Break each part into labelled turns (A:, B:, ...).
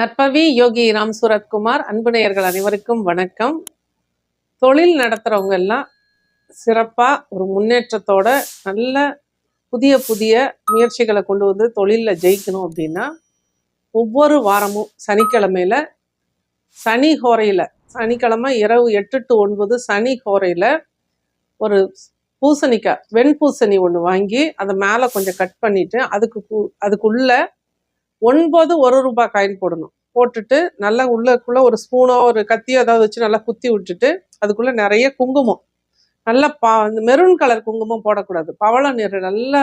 A: நற்பவி யோகி ராம் சூரத்குமார் அன்பு நேயர்கள் அனைவருக்கும் வணக்கம். தொழில் நடத்துகிறவங்க எல்லாம் சிறப்பாக ஒரு முன்னேற்றத்தோட நல்ல புதிய புதிய முயற்சிகளை கொண்டு வந்து தொழிலில் ஜெயிக்கணும் அப்படின்னா ஒவ்வொரு வாரமும் சனிக்கிழமையில் சனி ஹோரையில் சனிக்கிழமை இரவு எட்டு டு ஒன்பது சனி ஹோரையில் ஒரு பூசணிக்காய் வெண்பூசணி ஒன்று வாங்கி அதை மேலே கொஞ்சம் கட் பண்ணிவிட்டு அதுக்கு அதுக்குள்ளே ஒன்பது ஒரு ரூபாய் காயின் போடணும். போட்டுட்டு நல்லா உள்ளக்குள்ள ஒரு ஸ்பூனோ ஒரு கத்தியோ ஏதாவது வச்சு நல்லா குத்தி விட்டுட்டு அதுக்குள்ள நிறைய குங்குமம். நல்லா பா இந்த மெரூன் கலர் குங்குமம் போடக்கூடாது. பவள நிற நல்ல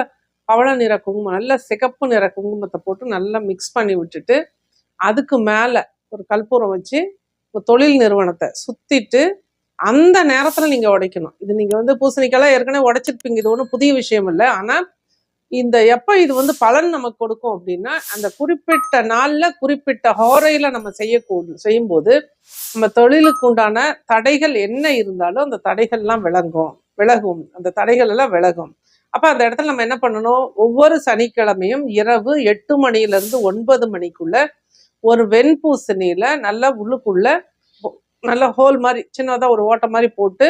A: பவள நிற குங்குமம் நல்ல சிகப்பு நிற குங்குமத்தை போட்டு நல்லா மிக்ஸ் பண்ணி விட்டுட்டு அதுக்கு மேலே ஒரு கற்பூரம் வச்சு ஒரு தொழில் நிறுவனத்தை சுத்திட்டு அந்த நேரத்தில் நீங்கள் உடைக்கணும். இது நீங்கள் வந்து பூசணிக்கெல்லாம் ஏற்கனவே உடைச்சிருப்பீங்க. இது ஒன்றும் புதிய விஷயம் இல்லை. ஆனால் இந்த எப்ப இது வந்து பலன் நமக்கு கொடுக்கும் அப்படின்னா அந்த குறிப்பிட்ட நாள்ல குறிப்பிட்ட ஹோரையில நம்ம செய்யக்கூடும் செய்யும்போது நம்ம தொழிலுக்கு உண்டான தடைகள் என்ன இருந்தாலும் அந்த தடைகள்லாம் விளங்கும் விலகும். அந்த தடைகள் எல்லாம் விலகும். அப்ப அந்த இடத்துல நம்ம என்ன பண்ணணும்? ஒவ்வொரு சனிக்கிழமையும் இரவு எட்டு மணில இருந்து ஒன்பது மணிக்குள்ள ஒரு வெண்பூசணியில நல்லா உள்ளுக்குள்ள நல்ல ஹோல் மாதிரி சின்னதா ஒரு ஓட்டை மாதிரி போட்டு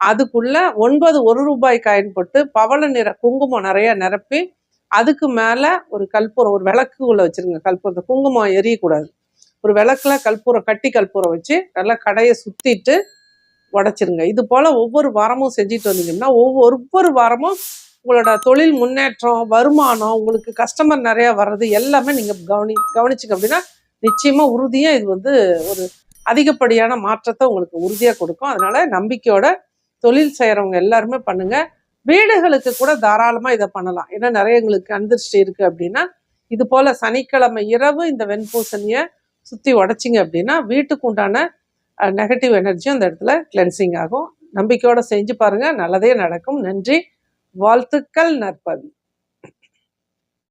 A: அதுக்குள்ள ஒன்பது ஒரு ரூபாய் காயின் போட்டு பவள நிற குங்குமம் நிறைய நிரப்பி அதுக்கு மேல ஒரு கற்பூரம் ஒரு விளக்குக்குள்ள வச்சிருங்க கற்பூரத்தை குங்குமம் எரியக்கூடாது. ஒரு விளக்குல கற்பூரம் கட்டி கற்பூரம் வச்சு நல்லா கடையை சுத்திட்டு உடைச்சிருங்க. இது போல ஒவ்வொரு வாரமும் செஞ்சுட்டு வந்தீங்கன்னா ஒவ்வொரு ஒவ்வொரு வாரமும் உங்களோட தொழில் முன்னேற்றம் வருமானம் உங்களுக்கு கஸ்டமர் நிறைய வர்றது எல்லாமே நீங்க கவனி கவனிச்சுங்க அப்படின்னா நிச்சயமா உறுதியா இது வந்து ஒரு அதிகப்படியான மாற்றத்தை உங்களுக்கு உறுதியா கொடுக்கும். அதனால நம்பிக்கையோட தொழில் செய்கிறவங்க எல்லாருமே பண்ணுங்கள் வீடுகளுக்கு கூட தாராளமாக இதை பண்ணலாம். ஏன்னா நிறைய எங்களுக்கு அந்திருஷ்டி இருக்குது அப்படின்னா இது போல் சனிக்கிழமை இரவு இந்த வெண்பூசணியை சுற்றி உடைச்சிங்க அப்படின்னா வீட்டுக்கு உண்டான நெகட்டிவ் எனர்ஜியும் அந்த இடத்துல கிளென்சிங் ஆகும். நம்பிக்கையோடு செஞ்சு பாருங்கள் நல்லதே நடக்கும். நன்றி. வாழ்த்துக்கள் நற்பவி.